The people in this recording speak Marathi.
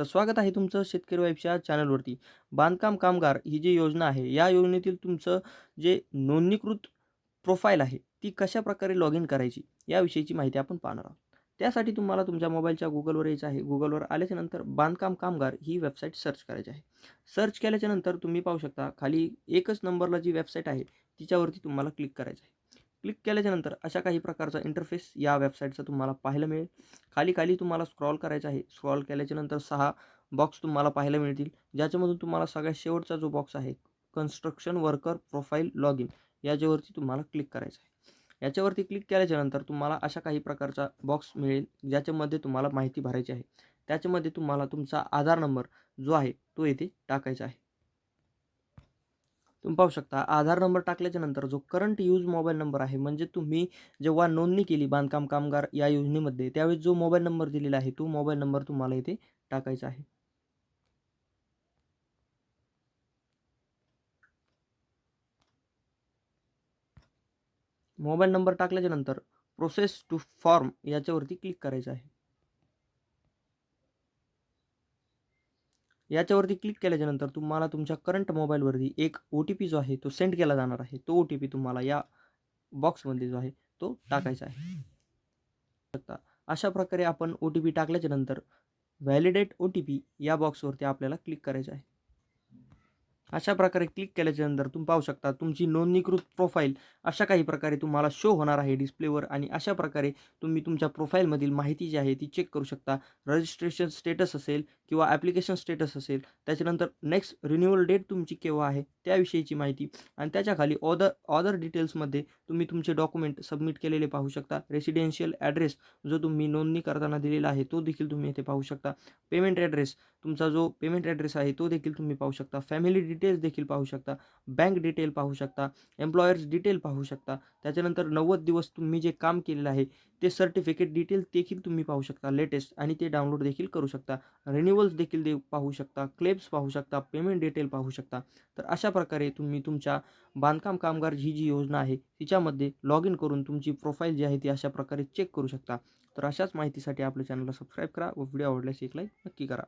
तर स्वागत आहे तुमचं शेतकरी वाईफच्या चॅनलवरती. बांधकाम कामगार ही जी योजना आहे या योजनेतील तुमचं जे नोंदणीकृत प्रोफाईल आहे ती कशा प्रकारे लॉग इन करायची याविषयीची माहिती आपण पाहणार आहोत. त्यासाठी तुम्हाला तुमच्या मोबाईलच्या गुगलवर यायचं आहे. गुगलवर आल्याच्यानंतर बांधकाम कामगार ही वेबसाईट सर्च करायची आहे. सर्च केल्याच्यानंतर तुम्ही पाहू शकता खाली एकच नंबरला जी वेबसाईट आहे तिच्यावरती तुम्हाला क्लिक करायचं आहे. क्लिक केल्याच्यानंतर अशा काही प्रकारचा इंटरफेस या वेबसाईटचा तुम्हाला पाहायला मिळेल. खाली खाली तुम्हाला स्क्रॉल करायचं आहे. स्क्रॉल केल्याच्यानंतर सहा बॉक्स तुम्हाला पाहायला मिळतील. ज्याच्यामधून तुम्हाला सगळ्यात शेवटचा जो बॉक्स आहे construction worker profile log in याच्यावरती तुम्हाला क्लिक करायचं आहे. याच्यावरती क्लिक केल्याच्यानंतर तुम्हाला अशा काही प्रकारचा बॉक्स मिळेल ज्याच्यामध्ये तुम्हाला माहिती भरायची आहे. त्याच्यामध्ये तुम्हाला तुमचा आधार नंबर जो आहे तो येथे टाकायचा आहे. तुम्ही पाहू शकता आधार नंबर टाकल्याच्या नंतर जो करंट यूज मोबाईल नंबर आहे म्हणजे तुम्ही जेव्हा नोंदणी केली बांधकाम कामगार या योजनेमध्ये त्यावेळेस जो मोबाईल नंबर दिलेला आहे तो मोबाईल नंबर तुम्हाला इथे टाकायचा आहे. मोबाईल नंबर टाकल्याच्या नंतर प्रोसेस टू फॉर्म याच्यावरती क्लिक करायचं आहे. याच्यावरती क्लिक केल्याच्यानंतर तुम्हाला तुमच्या करंट मोबाईलवरती एक ओ टी पी जो आहे तो सेंड केला जाणार आहे. तो ओ टी पी तुम्हाला या बॉक्समध्ये जो आहे तो टाकायचा आहे. अशा प्रकारे आपण ओ टी पी टाकल्याच्या नंतर व्हॅलिडेट ओ टी पी या बॉक्सवरती आपल्याला क्लिक करायचं आहे. अशा प्रकारे क्लिक केल्याच्यानंतर तुम्ही पाहू शकता तुमची नोंदणीकृत प्रोफाईल अशा काही प्रकारे तुम्हाला शो होणार आहे डिस्प्लेवर आणि अशा प्रकारे तुम्ही तुमच्या प्रोफाईलमधील माहिती जी आहे ती चेक करू शकता. रजिस्ट्रेशन स्टेटस असेल किंवा ॲप्लिकेशन स्टेटस असेल त्याच्यानंतर नेक्स्ट रिन्युअल डेट तुमची केव्हा आहे त्याविषयीची माहिती आणि त्याच्याखाली ऑदर ऑदर डिटेल्समध्ये तुम्ही तुमचे डॉक्युमेंट सबमिट केलेले पाहू शकता. रेसिडेन्शियल ॲड्रेस जो तुम्ही नोंदणी करताना दिलेला आहे तो देखील तुम्ही इथे पाहू शकता. पेमेंट ॲड्रेस तुमचा जो पेमेंट ॲड्रेस आहे तो देखील तुम्ही पाहू शकता. फॅमिली डिटेल्स देखील पाहू शकता. बँक डिटेल पाहू शकता. एम्प्लॉयर्स डिटेल पाहू शकता. त्याच्यानंतर नव्वद दिवस तुम्ही जे काम केलेलं आहे ते सर्टिफिकेट डिटेल देखील तुम्ही पाहू शकता लेटेस्ट आणि ते डाउनलोड देखील करू शकता. रिन्युअल्स देखील दे पाहू शकता. क्लेम्स पाहू शकता. पेमेंट डिटेल पाहू शकता. तर अशा प्रकारे तुम्ही तुमच्या बांधकाम कामगार ही जी योजना आहे तिच्यामध्ये लॉग इन करून तुमची प्रोफाईल जी आहे ती अशा प्रकारे चेक करू शकता. तर अशाच माहितीसाठी आपल्या चॅनलला सबस्क्राईब करा व व्हिडिओ आवडल्यास एक लाईक नक्की करा.